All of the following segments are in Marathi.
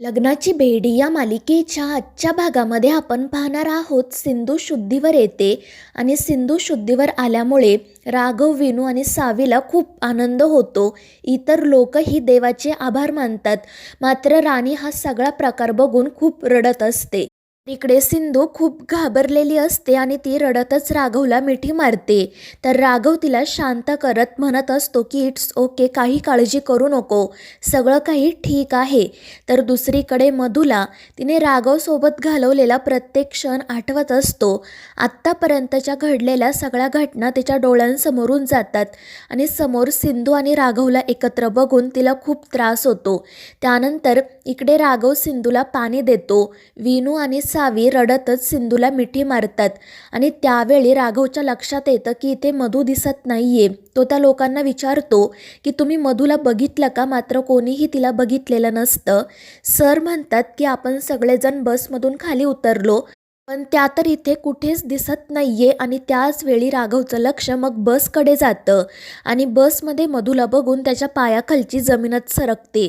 लग्नाची बेडी या मालिकेच्या आजच्या भागामध्ये आपण पाहणार आहोत. सिंधू शुद्धीवर येते आणि सिंधू शुद्धीवर आल्यामुळे राघव विनू आणि सावीला खूप आनंद होतो. इतर लोकही देवाचे आभार मानतात. मात्र राणी हा सगळा प्रकार बघून खूप रडत असते. इकडे सिंधू खूप घाबरलेली असते आणि ती रडतच राघवला मिठी मारते. तर राघव तिला शांत करत म्हणत असतो की इट्स ओके काही काळजी करू नको. सगळं काही ठीक आहे. तर दुसरीकडे मधुला तिने राघवसोबत घालवलेला प्रत्येक क्षण आठवत असतो. आत्तापर्यंतच्या घडलेल्या सगळ्या घटना तिच्या डोळ्यांसमोरून जातात आणि समोर सिंधू आणि राघवला एकत्र बघून तिला खूप त्रास होतो. त्यानंतर इकडे राघव सिंधूला पाणी देतो. विनू आणि सावी रडतच सिंधूला मिठी मारतात आणि त्यावेळी राघवच्या लक्षात येतं की इथे मधू दिसत नाहीये. तो त्या लोकांना विचारतो की तुम्ही मधूला बघितलं का? मात्र कोणीही तिला बघितलेलं नसतं. सर म्हणतात की आपण सगळेजण बसमधून खाली उतरलो पण त्या तर इथे कुठेच दिसत नाहीये आणि त्याच वेळी राघवचं लक्ष मग बसकडे जातं आणि बसमध्ये मधूला बघून त्याच्या पायाखालची जमीनच सरकते.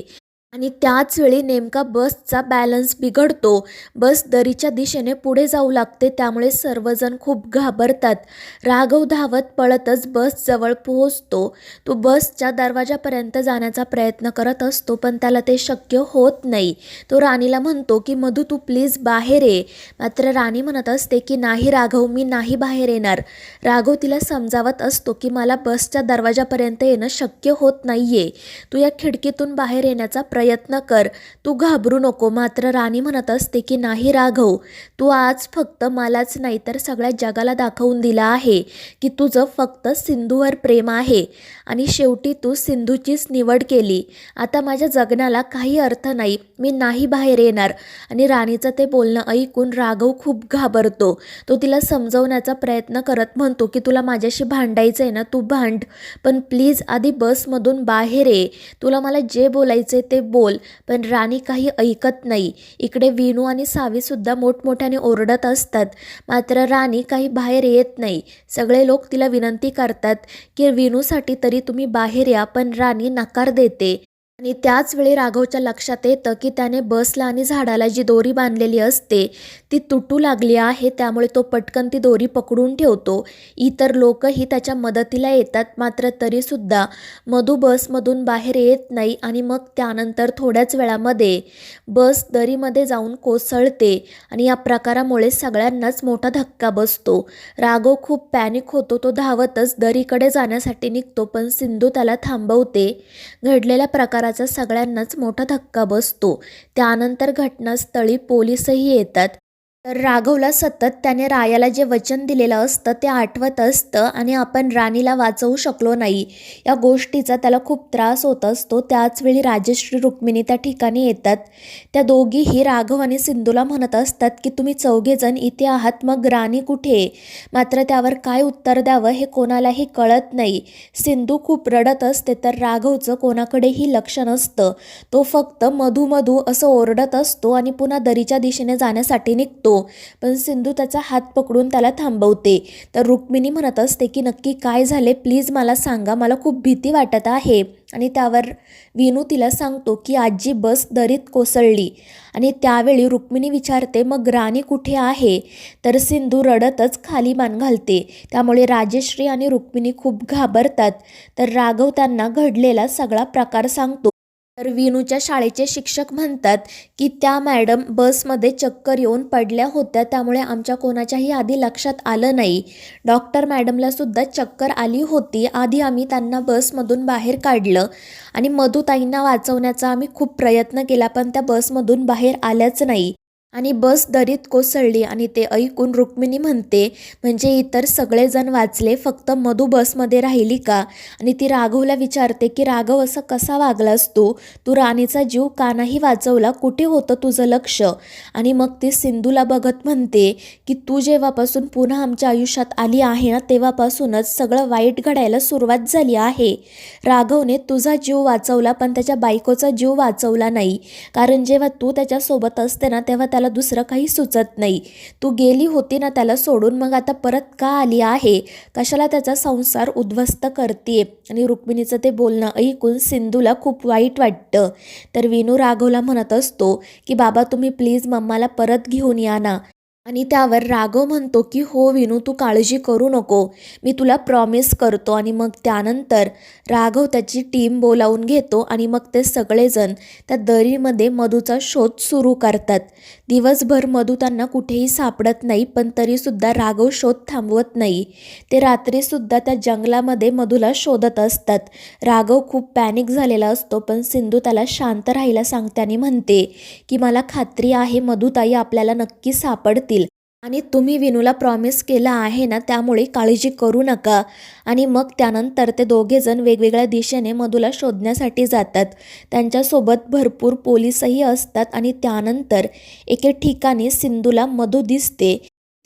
आणि त्याच वेळी नेमका बसचा बॅलन्स बिघडतो. बस दरीच्या दिशेने पुढे जाऊ लागते त्यामुळे सर्वजण खूप घाबरतात. राघव धावत पळतच बसजवळ पोहोचतो. तो बसच्या दरवाजापर्यंत जाण्याचा प्रयत्न करत असतो पण त्याला ते शक्य होत नाही. तो राणीला म्हणतो की मधू तू प्लीज बाहेर ये. मात्र राणी म्हणत असते की नाही राघव मी नाही बाहेर येणार. राघव तिला समजावत असतो की मला बसच्या दरवाजापर्यंत येणं शक्य होत नाहीये. तू या खिडकीतून बाहेर येण्याचा प्रयत्न कर. तू घाबरू नको. मात्र राणी म्हणत असते की नाही राघव तू आज फक्त मलाच नाही तर सगळ्या जगाला दाखवून दिला आहे की तुझं फक्त सिंधूवर प्रेम आहे. आणि शेवटी तू सिंधूचीच निवड केली. आता माझ्या जगण्याला काही अर्थ नाही. मी नाही बाहेर येणार. आणि राणीचं ते बोलणं ऐकून राघव खूप घाबरतो. तो तिला समजवण्याचा प्रयत्न करत म्हणतो की तुला माझ्याशी भांडायचं आहे ना तू भांड. पण प्लीज आधी बसमधून बाहेर ये. तुला मला जे बोलायचे ते बोल पण राणी काही ऐकत नाही. इकडे विनू आणि सावीसुद्धा मोठमोठ्याने ओरडत असतात. मात्र राणी काही बाहेर येत नाही. सगळे लोक तिला विनंती करतात की विनूसाठी तरी तुम्ही बाहेर या पण राणी नकार देते. आणि त्याच वेळी राघवच्या लक्षात येतं की त्याने बसला आणि झाडाला जी दोरी बांधलेली असते ती तुटू लागली आहे त्यामुळे तो पटकन ती दोरी पकडून ठेवतो. इतर लोकही त्याच्या मदतीला येतात मात्र तरीसुद्धा मधू बसमधून बाहेर येत नाही आणि मग त्यानंतर थोड्याच वेळामध्ये बस दरीमध्ये जाऊन कोसळते आणि या प्रकारामुळे सगळ्यांनाच मोठा धक्का बसतो. राघव खूप पॅनिक होतो तो धावतच दरीकडे जाण्यासाठी निघतो पण सिंधू त्याला थांबवते. घडलेल्या प्रकाराचा सगळ्यांनाच मोठा धक्का बसतो. त्यानंतर घटनास्थळी पोलीसही येतात. तर राघवला सतत त्याने रायाला जे वचन दिलेलं असतं ते आठवत असतं आणि आपण राणीला वाचवू शकलो नाही. या गोष्टीचा त्याला खूप त्रास होत असतो. त्याचवेळी राजश्री रुक्मिणी त्या ठिकाणी येतात. त्या दोघीही राघव आणि सिंधूला म्हणत असतात की तुम्ही चौघेजण इथे आहात मग राणी कुठे मात्र त्यावर काय उत्तर द्यावं हे कोणालाही कळत नाही. सिंधू खूप रडत असते तर राघवचं कोणाकडेही लक्ष नसतं. तो फक्त मधू मधू असं ओरडत असतो आणि पुन्हा दरीच्या दिशेने जाण्यासाठी निघतो. पण सिंधू त्याचा हात पकडून त्याला थांबवते. तर रुक्मिणी म्हणत असते की नक्की काय झाले? प्लीज मला सांगा. मला खूप भीती वाटत आहे. आणि त्यावर विनू तिला सांगतो की आजी बस दरीत कोसळली. आणि त्यावेळी रुक्मिणी विचारते मग राणी कुठे आहे? तर सिंधू रडतच खाली मान घालते. त्यामुळे राजेश्री आणि रुक्मिणी खूप घाबरतात. तर राघव त्यांना घडलेला सगळा प्रकार सांगतो. तर विनूच्या शाळेचे शिक्षक म्हणतात की त्या मॅडम बसमध्ये चक्कर येऊन पडल्या होत्या त्यामुळे आमच्या कोणाच्याही आधी लक्षात आलं नाही. डॉक्टर मॅडमला सुद्धा चक्कर आली होती. आधी आम्ही त्यांना बसमधून बाहेर काढलं आणि मधुताईंना वाचवण्याचा आम्ही खूप प्रयत्न केला पण त्या बसमधून बाहेर आल्याच नाही. आणि बस दरीत कोसळली आणि ते ऐकून रुक्मिणी म्हणते म्हणजे इतर सगळेजण वाचले फक्त मधू बसमध्ये राहिली का? आणि ती राघवला विचारते की राघव असं कसा वागलास तू? तू राणीचा जीव का नाही वाचवला? कुठे होतं तुझं लक्ष? आणि मग ती सिंधूला बघत म्हणते की तू जेव्हापासून पुन्हा आमच्या आयुष्यात आली आहे ना तेव्हापासूनच सगळं वाईट घडायला सुरुवात झाली आहे. राघवने तुझा जीव वाचवला पण त्याच्या बायकोचा जीव वाचवला नाही. कारण जेव्हा तू त्याच्यासोबत असते ना तेव्हा त्याला दुसरं काही सुचत नाही. तू गेली होती ना त्याला सोडून मग आता परत का आली आहे? कशाला त्याचा संसार उद्ध्वस्त करते? आणि रुक्मिणीचं ते बोलणं ऐकून सिंधूला खूप वाईट वाटतं. तर विनू राघवला म्हणत असतो की बाबा तुम्ही प्लीज मम्माला परत घेऊन या ना. आणि त्यावर राघव म्हणतो की हो विनू तू काळजी करू नको. मी तुला प्रॉमिस करतो. आणि मग त्यानंतर राघव त्याची टीम बोलावून घेतो आणि मग ते सगळेजण त्या दरीमध्ये मधूचा शोध सुरू करतात. दिवसभर मधू त्यांना कुठेही सापडत नाही पण तरीसुद्धा राघव शोध थांबवत नाही. ते रात्रीसुद्धा त्या जंगलामध्ये मधूला शोधत असतात. राघव खूप पॅनिक झालेला असतो पण सिंधू त्याला शांत राहायला सांगते आणि म्हणते की मला खात्री आहे मधुताई आपल्याला नक्की सापडतील. आणि तुम्ही विनूला प्रॉमिस केला आहे ना त्यामुळे काळजी करू नका. आणि मग त्यानंतर ते दोघेजण वेगवेगळ्या दिशेने मधूला शोधण्यासाठी जातात. त्यांच्यासोबत भरपूर पोलीसही असतात आणि त्यानंतर एके ठिकाणी सिंधूला मधू दिसते.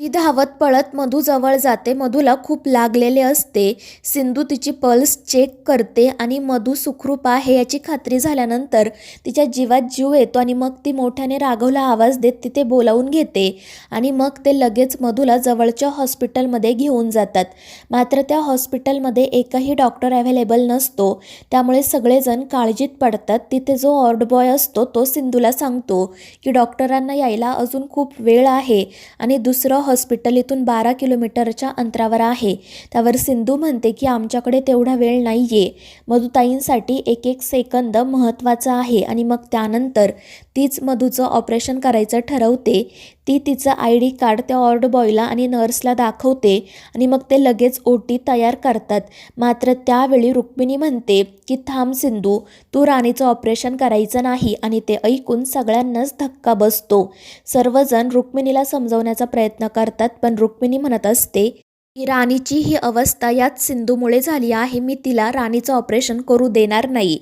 ती धावत पळत मधूजवळ जाते. मधूला खूप लागलेले असते. सिंधू तिची पल्स चेक करते आणि मधू सुखरूप आहे याची खात्री झाल्यानंतर तिच्या जीवात जीव येतो आणि मग ती मोठ्याने राघवला आवाज देत तिथे बोलावून घेते आणि मग ते लगेच मधूला जवळच्या हॉस्पिटलमध्ये घेऊन जातात. मात्र त्या हॉस्पिटलमध्ये एकही डॉक्टर अवेलेबल नसतो. त्यामुळे सगळेजण काळजीत पडतात. तिथे जो ऑर्ड बॉय असतो तो सिंधूला सांगतो की डॉक्टरांना यायला अजून खूप वेळ आहे आणि दुसरं हॉस्पिटल इथून बारा किलोमीटरच्या अंतरावर आहे. त्यावर सिंधू म्हणते की आमच्याकडे तेवढा वेळ नाही आहे मधुताईंसाठी एक एक सेकंद महत्त्वाचा आहे आणि मग त्यानंतर तीच मधूचं ऑपरेशन करायचं ठरवते. ती तिचं आय डी कार्ड त्या ऑर्ड बॉयला आणि नर्सला दाखवते आणि मग ते लगेच ओ टी तयार करतात. मात्र त्यावेळी रुक्मिणी म्हणते की थांब सिंधू तू राणीचं ऑपरेशन करायचं नाही आणि ते ऐकून सगळ्यांनाच धक्का बसतो. सर्वजण रुक्मिणीला समजवण्याचा प्रयत्न करतात पण रुक्मिणी म्हणत असते राणीची ही अवस्था याच सिंधूमुळे झाली आहे. मी तिला राणीचं ऑपरेशन करू देणार नाही.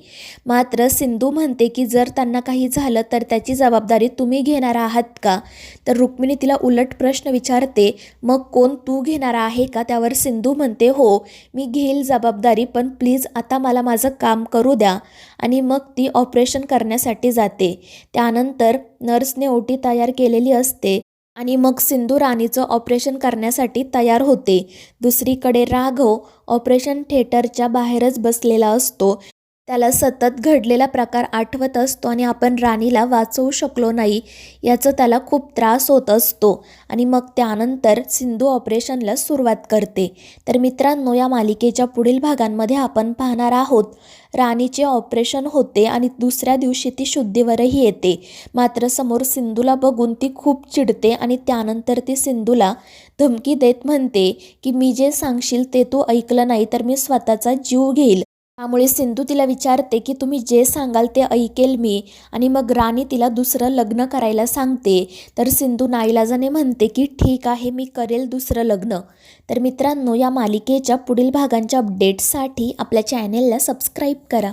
मात्र सिंधू म्हणते की जर त्यांना काही झालं तर त्याची जबाबदारी तुम्ही घेणार आहात का? तर रुक्मिणी तिला उलट प्रश्न विचारते मग कोण तू घेणार आहे का? त्यावर सिंधू म्हणते हो मी घेईल जबाबदारी पण प्लीज आता मला माझं काम करू द्या. आणि मग ती ऑपरेशन करण्यासाठी जाते. त्यानंतर नर्सने ओटी तयार केलेली असते. आणि मग सिंधू राणीचं ऑपरेशन करण्यासाठी तयार होते. दुसरीकडे राघव ऑपरेशन थेटरच्या बाहेरच बसलेला असतो. त्याला सतत घडलेला प्रकार आठवत असतो आणि आपण राणीला वाचवू शकलो नाही याचं त्याला खूप त्रास होत असतो. आणि मग त्यानंतर सिंधू ऑपरेशनला सुरुवात करते. तर मित्रांनो या मालिकेच्या पुढील भागांमध्ये आपण पाहणार आहोत. राणीचे ऑपरेशन होते आणि दुसऱ्या दिवशी ती शुद्धीवरही येते. मात्र समोर सिंधूला बघून ती खूप चिडते आणि त्यानंतर ती सिंधूला धमकी देत म्हणते की मी जे सांगशील ते तू ऐकलं नाही तर मी स्वतःचा जीव घेईल. त्यामुळे सिंधू तिला विचारते की तुम्ही जे सांगाल ते ऐकेल मी. आणि मग राणी तिला दुसरं लग्न करायला सांगते. तर सिंधू नाईलाजाने म्हणते की ठीक आहे मी करेल दुसरं लग्न. तर मित्रांनो या मालिकेच्या पुढील भागांच्या अपडेट्ससाठी आपल्या चॅनेलला सबस्क्राईब करा.